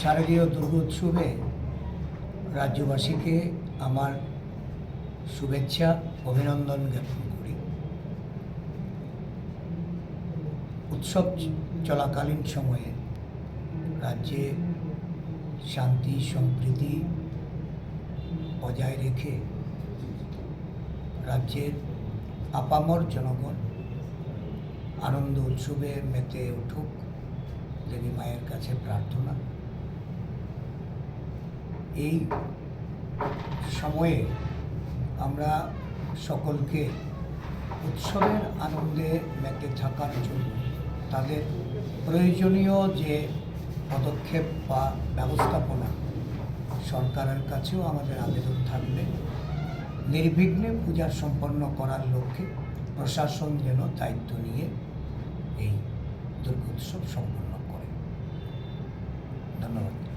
শারদীয় দুর্গোৎসবে রাজ্যবাসীকে আমার শুভেচ্ছা, অভিনন্দন জ্ঞাপন করি। উৎসব চলাকালীন সময়ে রাজ্যে শান্তি, সম্প্রীতি বজায় রেখে রাজ্যের আপামর জনগণ আনন্দ উৎসবে মেতে উঠুক, দেবী মায়ের কাছে প্রার্থনা। এই সময়ে আমরা সকলকে উৎসবের আনন্দে মেতে থাকার জন্য তাদের প্রয়োজনীয় যে পদক্ষেপ বা ব্যবস্থাপনা সরকারের কাছেও আমাদের আবেদন থাকবে। নির্বিঘ্নে পূজা সম্পন্ন করার লক্ষ্যে প্রশাসন যেন দায়িত্ব নিয়ে এই দুর্গোৎসব সম্পন্ন করে। ধন্যবাদ।